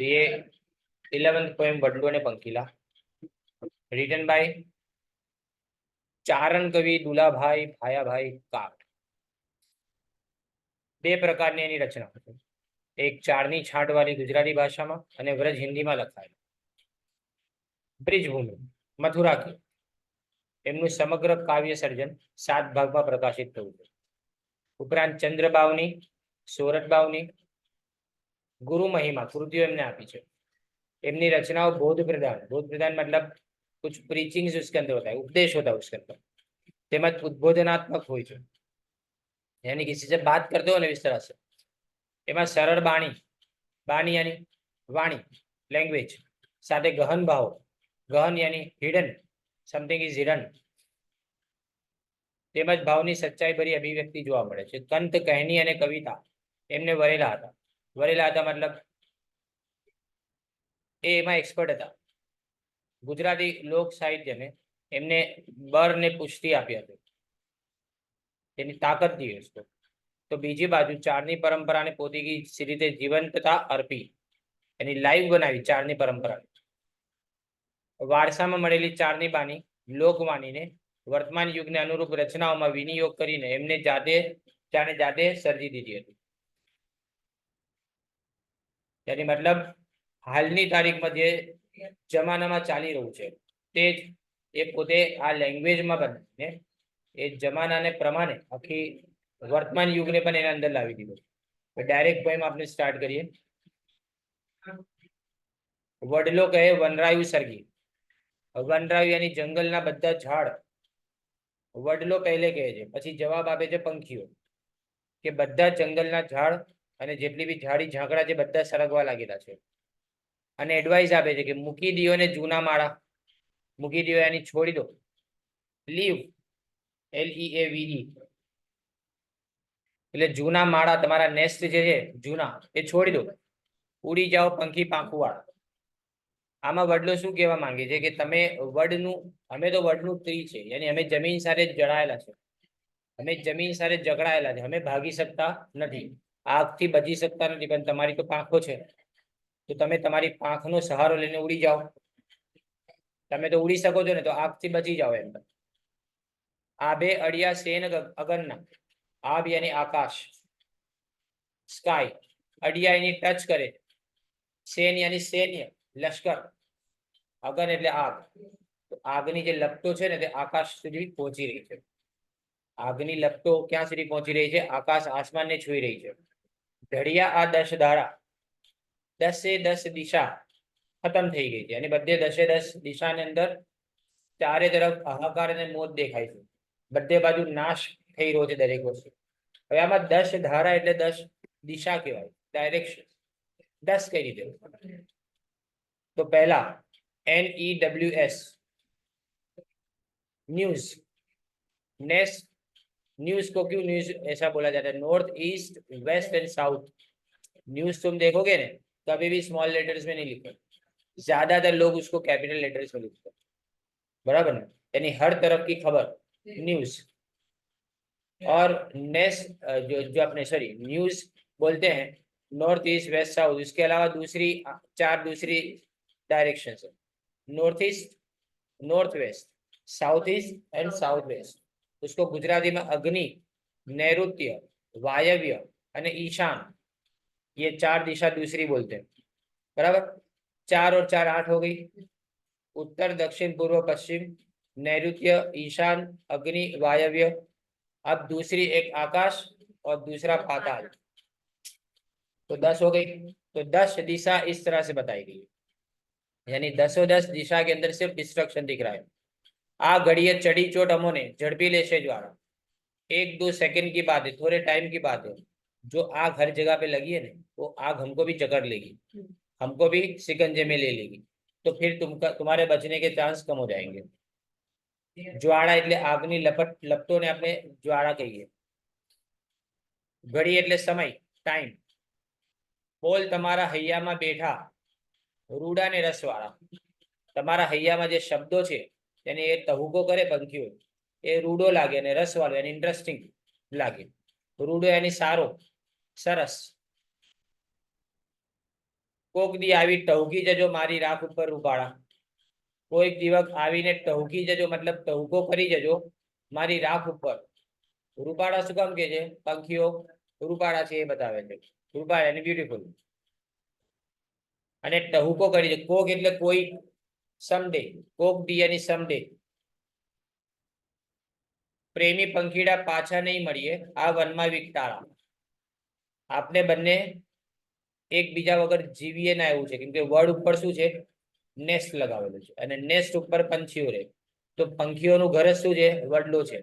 तो ये eleventh poem वडलो ने पंकीला रिटन बाय ચારણ કવિ દુલાભાઈ ભાયાભાઈ કાટ બે પ્રકારની એની રચના છે એક ચારની છાંટવાળી ગુજરાતી ભાષામાં અને વ્રજ હિન્દીમાં લખાયેલ બ્રિજભૂમિ મથુરા કી એમનું સમગ્ર કાવ્ય સર્જન સાત ભાગમાં પ્રકાશિત થયું છે ઉપરાંત ચંદ્રબાવની સોરઠબાવની ગુરુ મહિમા કૃતિઓ એમને આપી છે એમની રચનાઓ બોધ પ્રદાન બોધ प्रदान मतलब कुछ प्रीचिंग्स उसके अंदर होता है उपदेश होता है उसके अंदर तेमज उद्बोधनात्मक હોય છે यानी किसी से बात करते हो ना इस तरह से એમાં સરળ બાણી બાણી યાની વાણી લેંગ્વેજ સાથે ગહન ભાવ ગહન યાની હિડન સમથિંગ ઇઝ હિડન તેમજ ભાવની સચ્ચાઈ ભરી અભિવ્યક્તિ જોવા મળે છે કંત કહેની અને કવિતા એમને વરેલા હતા વરેલા હતા મતલબ. એ એમાં એક્સપર્ટ હતા. ગુજરાતી લોક સાહિત્યને એમને બરને પુષ્ટિ આપી હતી. તેની તાકાત દિવસ તો બીજી બાજુ ચારની પરંપરાને પોતીગી રીતે જીવંતતા અર્પી. એની લાઈવ બનાવી ચારની પરંપરાને. વારસામાં મળેલી ચારની બાની લોકવાણીને વર્તમાન યુગને અનુરૂપ રચનાઓમાં વિનિયોગ કરીને એમને જાતે, જાણે જાતે સર્જી દીધી હતી. તેની મતલબ હાલની તારીખમાં જે જમાનામાં ચાલી રહ્યું છે, તે જ એ પોતે આ લેંગ્વેજમાં બનાવીને એ જમાનાને પ્રમાણે આખી વર્તમાન યુગને પણ એના અંદર લાવી દીધો ડાયરેક્ટ પોઈમ આપણે સ્ટાર્ટ કરીએ. વડલો કહે, વનરાયુ સરગી. વનરાયુ એની જંગલના બધા ઝાડ વડલો પહેલે કહે છે, પછી જવાબ આપે છે, પંખીઓ. કે બધા જંગલના ઝાડ અને જેટલી બી ઝાડી ઝાંકડા છે, બધા સરગવા લાગેલા છે. અને એડવાઇસ આપે છે કે મૂકી દો ને જૂના માળા. મૂકી દો એની છોડી દો. લીવ એલ ઈ એ વી એટલે જૂના માળા, તમારા નેસ્ટ જે છે, જૂના, એ છોડી દો. ઉડી જાઓ પંખી પાંખુવાળા. આમાં વડલો શું કહેવા માંગે છે કે તમે વડનું, અમે તો વડનું ટ્રી છે, યાની અમે જમીન સાથે જડાયેલા છે. અમે જમીન સાથે જકડાયેલા છે, અમે ભાગી શકતા નથી. આગથી બચી શકતા નથી, પણ તમારી તો પાંખો છે. તો તમે તમારી પાંખનો સહારો લઈને ઉડી જાઓ. તમે તો ઉડી શકો છો ને, તો આગથી બચી જાઓ એમ. આ બે અડિયા સેન અગરના આબ યાની આકાશ. સ્કાય અડિયા એની ટચ કરે. સેન યાની સૈન્ય, લશ્કર, અગન એટલે આગ. તો આગની જે લપટો છે ને, તે આકાશ સુધી પહોંચી રહી છે. આગની લપટો ક્યાં સુધી પહોંચી રહી છે? આકાશ આસમાનને છુઈ રહી છે. ઘડિયા આ દસ ધારા. દસે દસ દિશા ખતમ થઈ ગઈ છે અને બધે દસે દસ દિશાની અંદર ચારે તરફ હાહાકાર અને મોત દેખાય છે. બધે બાજુ નાશ થઈ રહ્યો છે દરેક વસ્તુ. હવે આમાં દસ ધારા એટલે દસ દિશા કહેવાય. ડાયરેક્શન દસ કઈ રીતે? તો પહેલા એન ઈ એસ ન્યૂઝ નેસ न्यूज़ को क्यों न्यूज़, ऐसा बोला जाता है north east west and south news तुम देखोगे ना कभी भी स्मॉल लेटर्स में नहीं लिखते ज़्यादातर लोग उसको कैपिटल लेटर्स में लिखते बराबर ना? यानी हर तरफ़ की खबर न्यूज़ और नेक्स्ट जो जो अपने सॉरी न्यूज़ बोलते हैं नॉर्थ ईस्ट वेस्ट साउथ इसके अलावा दूसरी चार दूसरी डायरेक्शन है। North east north west south east and south west उसको गुजराती में अग्नि नैऋत्य वायव्य ईशान ये चार दिशा दूसरी बोलते हैं बराबर चार और चार आठ हो गई उत्तर दक्षिण पूर्व पश्चिम नैऋत्य ईशान अग्नि वायव्य अब दूसरी एक आकाश और दूसरा पाताल तो दस हो गई तो दस दिशा इस तरह से बताई गई यानी दसों दस दिशा के अंदर सिर्फ़ डिस्ट्रक्शन दिख रहा है आ घड़िए चढ़ी चोट हमोने झड़पी लेशे द्वारा एक दो सेकंड की बात है थोड़े टाइम की बात है जो आग हर जगह पे लगी है ना वो आग हमको भी जकड़ लेगी हमको भी सिकंजे में ले लेगी तो फिर तुमका तुम्हारे बचने के चांस कम हो जाएंगे જ્વાળા એટલે આગની લપટ લપટોને આપણે જ્વાળા કહીએ ઘડી એટલે સમય ટાઈમ બોલ તમારા હૈયામાં બેઠા રૂડા ને રસવાળા તમારા હૈયામાં જે શબ્દો છે તેને એ તહુકો કરે પંખીઓ. એ રૂડો લાગે અને રસવાળો એને ઇન્ટરેસ્ટિંગ લાગે. રૂડો એની સારો, સરસ. કોક દી આવી ટહુકી જજો મારી રાખ ઉપર રૂપાળા કોઈક દિવસ આવીને ટહુકી જજો, મતલબ ટહુકો કરી જજો મારી રાખ ઉપર. રૂપાળા શું કામ કે છે? પંખીઓ રૂપાળા છે એ બતાવે છે. રૂપાળા એની બ્યુટીફુલ અને ટહુકો કરી છે. કોક એટલે કોઈ સમડે કોક દી સમડે પ્રેમી પંખીડા પાછા નહીં મળીએ, આ વનમાં વિકટાળા. આપણે બંને એકબીજા વગર જીવીએ ના એવું છે, કેમ કે વડ ઉપર શું છે? નેસ્ટ લગાવેલું છે. અને નેસ્ટ ઉપર પંખીઓ રહે. તો પંખીઓનું ઘર શું છે? વડલો છે.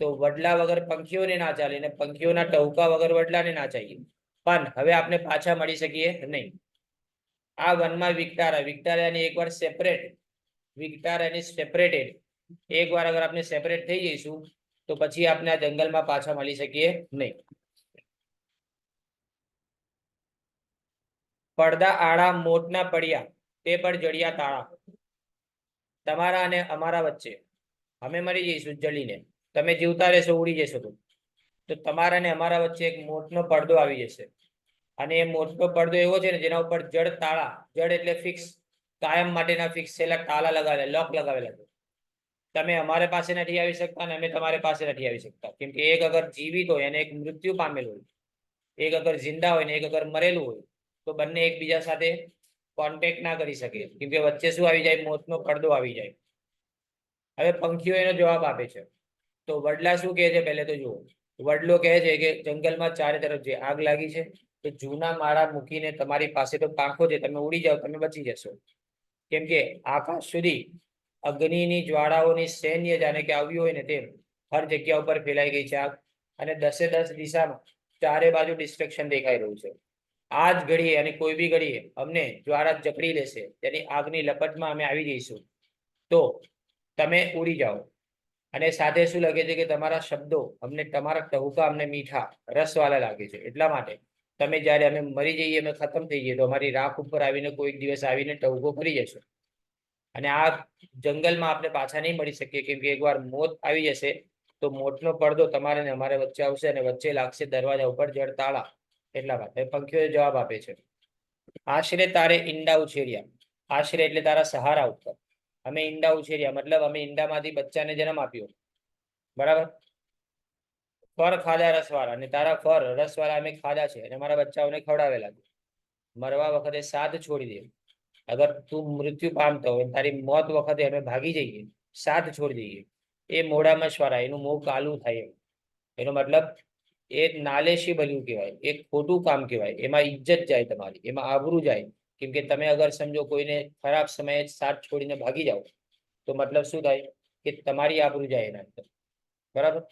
તો વડલા વગર પંખીઓને ના ચાલે અને પંખીઓના ટહુકા વગર વડલાને ના ચાહીએ પણ હવે આપણે પાછા મળી શકીએ નહીં. આ વનમાં વિકટારા વિકટારાની એકવાર સેપરેટ વિકટારાની સેપરેટેડ એકવાર અગર આપણે સેપરેટ થઈ જઈશું, તો પછી આપણે આ જંગલમાં પાછા મળી શકીએ નહીં. પડદા આડા, મોટના પડ્યા, તે પણ જડિયા તાળા. તમારા અને અમારા વચ્ચે. અમે મરી જઈશું જલીને. તમે જીવતા રહેશો, ઉડી જશો તો તમારા અને અમારા વચ્ચે એક મોટનો પડદો આવી જશે. અને એ મોટો પડદો એવો છે ને, જેના ઉપર જડ તાળા જડ એટલે ફિક્સ કાયમ માટેના ફિક્સ થયેલા તાળા લગાવેલા લોક લગાવેલા છે. તમે અમારે પાસે નથી આવી શકતા અને અમે તમારી પાસે નથી આવી શકતા. કેમ કે એક અગર જીવિત હોય અને એક મૃત્યુ પામેલું હોય, એક અગર જિંદા હોય ને એક અગર મરેલું હોય, તો બંને એકબીજા સાથે કોન્ટેક્ટ ના કરી શકે. કેમ કે વચ્ચે શું આવી જાય? મોતનો પડદો આવી જાય. હવે પંખીઓ એનો જવાબ આપે છે. તો વડલા શું કહે છે? પહેલે તો જુઓ. વડલો કહે છે કે જંગલમાં ચારે તરફ જે આગ લાગી છે તો જૂના માળા મૂકીને તમારી પાસે તો પાંખો છે, તમે ઉડી જાઓ, તમે બચી જશો. કેમ કે આકાશ સુધી અગ્નિની જ્વાળાઓની સૈન્ય જાણે કે આવ્યું હોય ને તેમ હર જગ્યા ઉપર ફેલાઈ ગઈ છે આગ. અને દસે દસ દિશામાં ચારે બાજુ ડિસ્ટ્રક્શન દેખાઈ રહ્યું છે. આ જ ઘડીએ અને કોઈ બી ઘડીએ અમને જ્વાળા જકડી લેશે, તેની આગની લપટમાં અમે આવી જઈશું. તો તમે ઉડી જાઓ. અને સાથે શું લાગે છે કે તમારા શબ્દો અમને, તમારા ટહુકા અમને મીઠા રસવાળા લાગે છે. એટલા માટે તમે જ્યારે અમે મરી જઈએ, અમે ખતમ થઈ જઈએ, તો અમારી રાખ ઉપર આવીને કોઈક દિવસ આવીને ટહુકો કરી જશો. અને આ જંગલમાં આપણે પાછા નહીં મળી શકીએ, કેમ કે એકવાર મોત આવી જશે, તો મોતનો પડદો તમારે ને અમારે વચ્ચે આવશે અને વચ્ચે લાગશે દરવાજા ઉપર જળ તાળા. એટલા માટે પંખીઓ જવાબ આપે છે. આશરે તારે ઈંડા ઉછેર્યા. આશરે એટલે તારા સહારા ઉપર. અમે ઈંડા ઉછેર્યા, મતલબ અમે ઈંડામાંથી બચ્ચાને જન્મ આપ્યો. બરાબર? ફર ખાધા રસવાળા અને તારા ફર રસવાળા અમે ખાધા છે અને મારા બચ્ચાઓને ખવડાવેલા મરવા વખતે સાથ છોડી દે. અગર તું મૃત્યુ પામતો હોય, તારી મોત વખતે અમે ભાગી જઈએ. સાથ છોડી દઈએ. એ મોઢામાં સ્વરાય એનું મોં કાલું થાય. એનો મતલબ એ નાલેશી બન્યું કહેવાય, એ ખોટું કામ કહેવાય, એમાં ઇજ્જત જાય તમારી, એમાં આબરૂ જાય. કેમ કે તમે અગર સમજો કોઈને ખરાબ સમયે જ સાથ છોડીને ભાગી જાઓ, તો મતલબ શું થાય? કે તમારી આબરૂ જાય એના અંદર. બરાબર?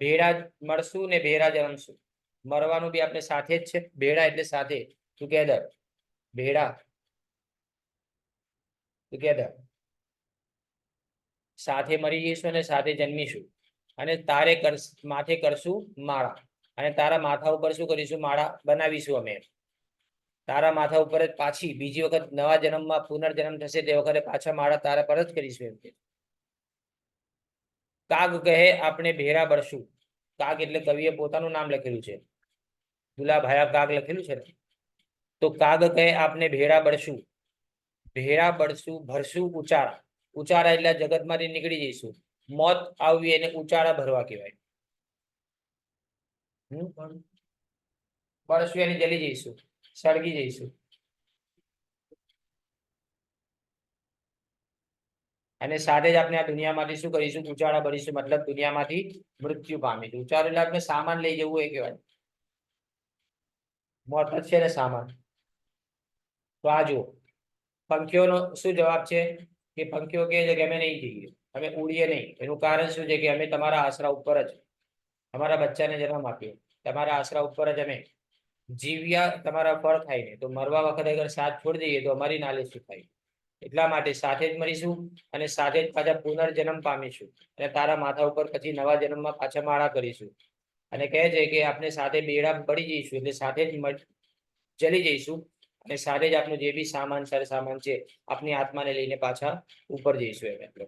ભેળા મળશું ને ભેળા જ રમશું. મરવાનું બી આપણે સાથે જ છે. ભેળા એટલે સાથે. ટુગેધર ભેળા. ટુગેધર સાથે મરી જઈશું અને સાથે જન્મીશું. અને તારે માથે કરશું માળા. અને તારા માથા ઉપર શું કરીશું? માળા બનાવીશું અમે. તારા માથા ઉપર જ પાછી બીજી વખત નવા જન્મમાં પુનર્જન્મ થશે તે વખતે પાછા માળા તારા પર જ કરીશું એમ કાગ કહે આપણે ભેરા બળશું કાગ એટલે કવિએ પોતાનું નામ લખેલું છે. દુલાભાયા કાગ લખેલું છે તો કાગ કહે આપણે ભેરા બળશું ભેરા બળશું ભરશું ઉચારા. ઉચારા એટલે જગતમાંથી નીકળી જઈશું. મોત આવવી એને ઉચારા ભરવા કહેવાય? બળશું એને જલી જઈશું. સળગી જઈશું. અને સાથે જ આપણે આ દુનિયામાંથી શું કરીશું? ઉચાળા બનીશું મતલબ દુનિયામાંથી મૃત્યુ પામીશું. ઉચાળો એટલે આપણે સામાન લઈ જવું એ કહેવાય. મોત છે ને સામાન? તો આ જુઓ. પંખીઓનો શું જવાબ છે? કે પંખીઓ કહે છે કે અમે નહીં જઈએ. અમે ઉડીએ નહીં. એનું કારણ શું છે કે અમે તમારા આશરા ઉપર જ અમારા બચ્ચાને જન્મ આપીએ તમારા આશરા ઉપર જ અમે જીવ્યા, તમારા ફળ ખાઈને. તો મરવા વખતે અગર સાથ છોડી દઈએ તો અમારી નાલે શું થાય? એટલા માટે સાથે જ મરીશું અને સાથે જ પાછા પુનર્જન્મ પામીશું અને તારા માથા ઉપર પછી નવા જન્મમાં પાછા માળા કરીશું. અને કહે છે કે આપણે સાથે બેડા પડી જઈશું એટલે સાથે જ ચલી જઈશું અને સાથે જ આપણું જે બી સામાન સર સામાન છે, આપની આત્માને લઈને પાછા ઉપર જઈશું એમ એટલે.